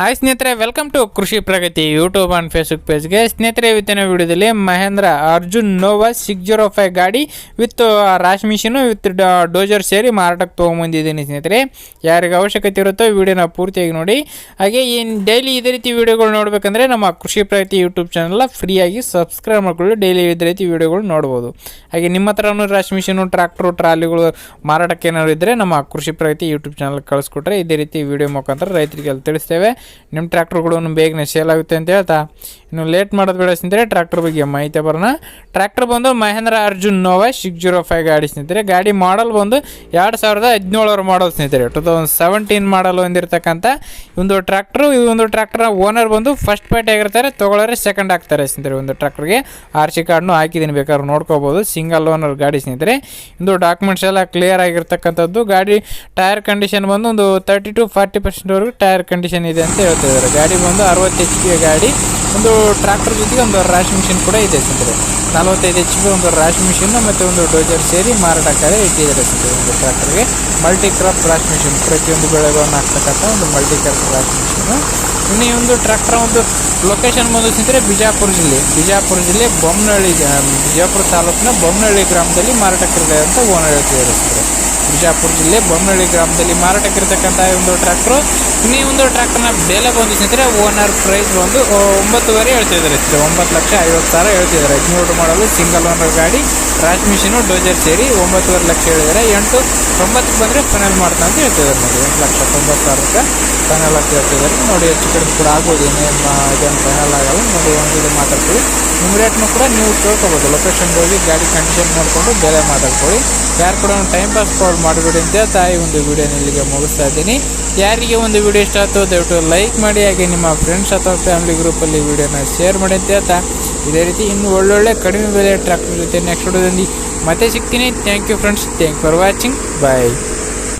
Hi ಸ್ನೇಹಿತರೆ welcome to Krishi Pragati YouTube and Facebook ಪೇಜ್ಗೆ ಸ್ನೇಹಿತರೆ, ಇವತ್ತಿನ ವಿಡಿಯೋದಲ್ಲಿ Mahindra Arjun Nova six zero five ಗಾಡಿ ವಿತ್ ರಾಶ್ ಮಿಷಿನು ವಿತ್ ಡೋಜರ್ ಸೇರಿ ಮಾರಾಟಕ್ಕೆ ತೊಗೊಂಬಂದಿದ್ದೀನಿ ಸ್ನೇಹಿತರೆ. ಯಾರಿಗೆ ಅವಶ್ಯಕತೆ ಇರುತ್ತೋ ವಿಡಿಯೋನ ಪೂರ್ತಿಯಾಗಿ ನೋಡಿ. ಹಾಗೆ ಈ ಡೈಲಿ ಇದೇ ರೀತಿ ವಿಡಿಯೋಗಳು ನೋಡಬೇಕಂದ್ರೆ ನಮ್ಮ ಕೃಷಿ ಪ್ರಗತಿ ಯೂಟ್ಯೂಬ್ ಚಾನಲ್ನ ಫ್ರೀಯಾಗಿ ಸಬ್ಸ್ಕ್ರೈಬ್ ಮಾಡ್ಕೊಳ್ಳಿ ಡೈಲಿ ಇದೇ ರೀತಿ ವಿಡಿಯೋಗಳು ನೋಡ್ಬೋದು. ಹಾಗೆ ನಿಮ್ಮ ಹತ್ರನೂ ರಾಶ್ ಮಿಷಿನು ಟ್ರ್ಯಾಕ್ಟ್ರು ಟ್ರಾಲಿಗಳು ಮಾರಾಟಕ್ಕೆ ಏನಾದ್ರು ಇದ್ದರೆ ನಮ್ಮ ಕೃಷಿ ಪ್ರಗತಿ ಯೂಟ್ಯೂಬ್ ಚಾನಲ್ ಕಳಿಸ್ಕೊಟ್ರೆ ಇದೇ ರೀತಿ ವಿಡಿಯೋ ಮುಖಾಂತರ ರೈತರಿಗೆ ಅಲ್ಲಿ ತಿಳಿಸ್ತೇವೆ. ನಿಮ್ಮ ಟ್ರ್ಯಾಕ್ಟರ್ಗಳು ಬೇಗನೆ ಸೇಲ್ ಆಗುತ್ತೆ ಅಂತ ಹೇಳ್ತಾ. ಇನ್ನು ಲೇಟ್ ಮಾಡೋದು ಬೇಡ ಸ್ನೇಹಿತರೆ ಟ್ರ್ಯಾಕ್ಟರ್ ಬಗ್ಗೆ ಮಾಹಿತಿ ಬರೋಣ. ಟ್ರ್ಯಾಕ್ಟರ್ ಬಂದು Mahindra Arjun Nova six zero five ಗಾಡಿ ಸ್ನೇಹಿತರೆ. ಗಾಡಿ ಮಾಡಲ್ ಬಂದು ಎರಡು ಸಾವಿರದ ಹದಿನೇಳರ ಮಾಡಲ್ ಸ್ನೇಹಿತರೆ. ಟು ತೌಸಂಡ್ ಸೆವೆಂಟೀನ್ ಮಾಡಲ್ ಹೊಂದಿರತಕ್ಕಂಥ ಒಂದು ಟ್ರ್ಯಾಕ್ಟ್ರು ಈ ಒಂದು ಟ್ರ್ಯಾಕ್ಟರ್ ಓನರ್ ಬಂದು ಫಸ್ಟ್ ಪಾರ್ಟಿ ಆಗಿರ್ತಾರೆ, ತೊಗೊಳ್ಳೋರೆ ಸೆಕೆಂಡ್ ಆಗ್ತಾರೆ ಸ್ನೇಹಿತರೆ ಒಂದು ಟ್ರ್ಯಾಕ್ಟರ್ಗೆ ಆರ್ ಸಿ ಕಾರ್ಡ್ನು ಹಾಕಿದ್ದೀನಿ, ಬೇಕಾದ್ರೆ ನೋಡ್ಕೋಬೋದು. ಸಿಂಗಲ್ ಓನರ್ ಗಾಡಿ ಸ್ನೇಹಿತರೆ. ಒಂದು ಡಾಕ್ಯುಮೆಂಟ್ಸ್ ಎಲ್ಲ ಕ್ಲಿಯರ್ ಆಗಿರ್ತಕ್ಕಂಥದ್ದು. ಗಾಡಿ ಟೈರ್ ಕಂಡೀಷನ್ ಬಂದು ಒಂದು ತರ್ಟಿ ಟು ಫಾರ್ಟಿ ಪರ್ಸೆಂಟ್ವರೆಗೂ ಟೈರ್ ಕಂಡೀಷನ್ ಇದೆ ಅಂತ ಹೇಳ್ತಿದ್ದಾರೆ. ಗಾಡಿ ಬಂದು ಅರವತ್ತು ಎಚ್ ಪಿ ಗಾಡಿ, ಒಂದು ಟ್ರ್ಯಾಕ್ಟರ್ ಜೊತೆಗೆ ಒಂದು ರಾಶಿ ಮಿಷಿನ್ ಕೂಡ ಇದೆ ಸ್ನೇಹಿತರೆ. ನಲವತ್ತೈದು ಎಚ್ ಪಿ ಒಂದು ರಾಶಿ ಮಿಷಿನ್ ಮತ್ತು ಒಂದು ಡೋಜರ್ ಸೇರಿ ಮಾರಾಟಕ್ಕಾಗಿ ಇಟ್ಟಿದ್ದಾರೆ ಸ್ನೇಹಿತರೆ ಒಂದು ಟ್ರ್ಯಾಕ್ಟರ್ಗೆ ಮಲ್ಟಿ ಕ್ರಾಪ್ ರಾಶ್ ಮಿಷಿನ್ ಪ್ರತಿಯೊಂದು ಬೆಳೆಗಳನ್ನು ಹಾಕ್ತಕ್ಕಂಥ ಒಂದು ಮಲ್ಟಿ ಕ್ರಾಪ್ ರಾಶಿ ಮಿಷಿನ್ ಇನ್ನು ಈ ಒಂದು ಟ್ರ್ಯಾಕ್ಟರ್ ಒಂದು ಲೊಕೇಶನ್ ಬಂದು ಸ್ನೇಹಿತರೆ ಬಿಜಾಪುರ ಜಿಲ್ಲೆ. ಬಿಜಾಪುರ ಜಿಲ್ಲೆ ಬೊಮ್ಮನಹಳ್ಳಿ ಬಿಜಾಪುರ ತಾಲೂಕಿನ ಬೊಮ್ಮನಹಳ್ಳಿ ಗ್ರಾಮದಲ್ಲಿ ಮಾರಾಟಕ್ಕಿದೆ ಅಂತ ಓನರ್ ಹೇಳ್ತಿದ್ದಾರೆ ಬಿಜಾಪುರ ಜಿಲ್ಲೆ ಬೊಮ್ಮನಹಳ್ಳಿ ಗ್ರಾಮದಲ್ಲಿ ಮಾರಾಟಕ್ಕಿರ್ತಕ್ಕಂಥ ಒಂದು ಟ್ರ್ಯಾಕ್ಟ್ರು ಈ ಒಂದು ಟ್ರ್ಯಾಕ್ಟರ್ನ ಬೆಲೆ ಬಂದು ಓನರ್ ಪ್ರೈಸ್ ಬಂದು ಒಂಬತ್ತುವರೆ ಹೇಳ್ತಿದ್ದಾರೆ ಸ್ನೇಹಿತರೆ. ಒಂಬತ್ತು ಲಕ್ಷ ಐವತ್ತು ಸಾವಿರ ಹೇಳ್ತಿದ್ದಾರೆ. ಹದಿನೇಳು ಮಾಡಲು ಸಿಂಗಲ್ ಓನರ್ ಗಾಡಿ, ರಾಜ್ ಮಿಷಿನು, ಡೋಜರ್ ಸೇರಿ ಒಂಬತ್ತುವರೆ ಲಕ್ಷ ಹೇಳಿದ್ದಾರೆ. ಎಂಟು, ತೊಂಬತ್ತಕ್ಕೆ ಬಂದರೆ ಫೈನಲ್ ಮಾಡ್ತಾ ಅಂತ ಹೇಳ್ತಿದ್ದಾರೆ ನೋಡಿ ಎಂಟು ಲಕ್ಷ ತೊಂಬತ್ತು ಸಾವಿರಕ್ಕೆ ಫೈನಲ್ ಅಂತ ಹೇಳ್ತಿದ್ದಾರೆ. ನೋಡಿ, ಹೆಚ್ಚು ಕಡಿಮೆ ಕೂಡ ಆಗ್ಬೋದು. ಇನ್ನೇನು ಇದೇನು ಫೈನಲ್ ಆಗಲ್ಲ. ನೋಡಿ, ಒಂದು ಇದು ಮಾತಾಡ್ತೀವಿ. ನಿಮ್ಮ ರೇಟ್ನು ಕೂಡ ನೀವು ಕೇಳ್ಕೊಬೋದು ಲೊಕೇಶನ್ಗೆ ಹೋಗಿ ಗಾಡಿ ಕಂಡೀಷನ್ ನೋಡಿಕೊಂಡು ಬೆಲೆ ಮಾತಾಡ್ಕೊಳ್ಳಿ. ಯಾರು ಕೂಡ ಟೈಮ್ ಪಾಸ್ ಕಾಲ್ ಮಾಡಿಬಿಡಿ ಅಂತ ತಾಯಿ ಒಂದು ವಿಡಿಯೋನ ಇಲ್ಲಿಗೆ ಮುಗಿಸ್ತಾ ಇದ್ದೀನಿ. ಯಾರಿಗೆ ಒಂದು ವಿಡಿಯೋ ಇಷ್ಟ ಆಯಿತು, ದಯವಿಟ್ಟು ಲೈಕ್ ಮಾಡಿ, ಹಾಗೆ ನಿಮ್ಮ ಫ್ರೆಂಡ್ಸ್ ಅಥವಾ ಫ್ಯಾಮಿಲಿ ಗ್ರೂಪಲ್ಲಿ ವಿಡಿಯೋನ ಶೇರ್ ಮಾಡಿ ಅಂತ ಹೇಳ್ತಾ. ಇದೇ ರೀತಿ ಇನ್ನು ಒಳ್ಳೊಳ್ಳೆ ಕಡಿಮೆ ಬೆಲೆ ಟ್ರ್ಯಾಕ್ಟರ್ ಜೊತೆ ನೆಕ್ಸ್ಟ್ ವಿಡಿಯೋದಲ್ಲಿ ಮತ್ತೆ ಸಿಗ್ತೀನಿ. Thank you friends thank for watching bye